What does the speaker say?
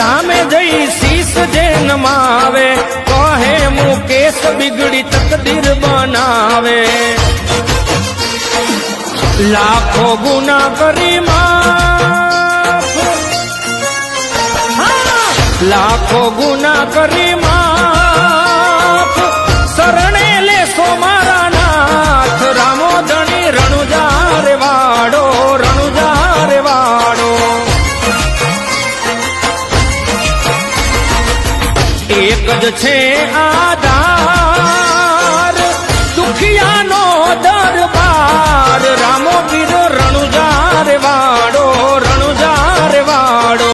ધામે જઈ શીશ જે નમાવે કહે મુકેશ બિગડી તકદીર બનાવે લાખો ગુના કરી માફ હા! લાખો ગુના કરી માફ એક જ છે આધાર. દુખિયાનો દરબાર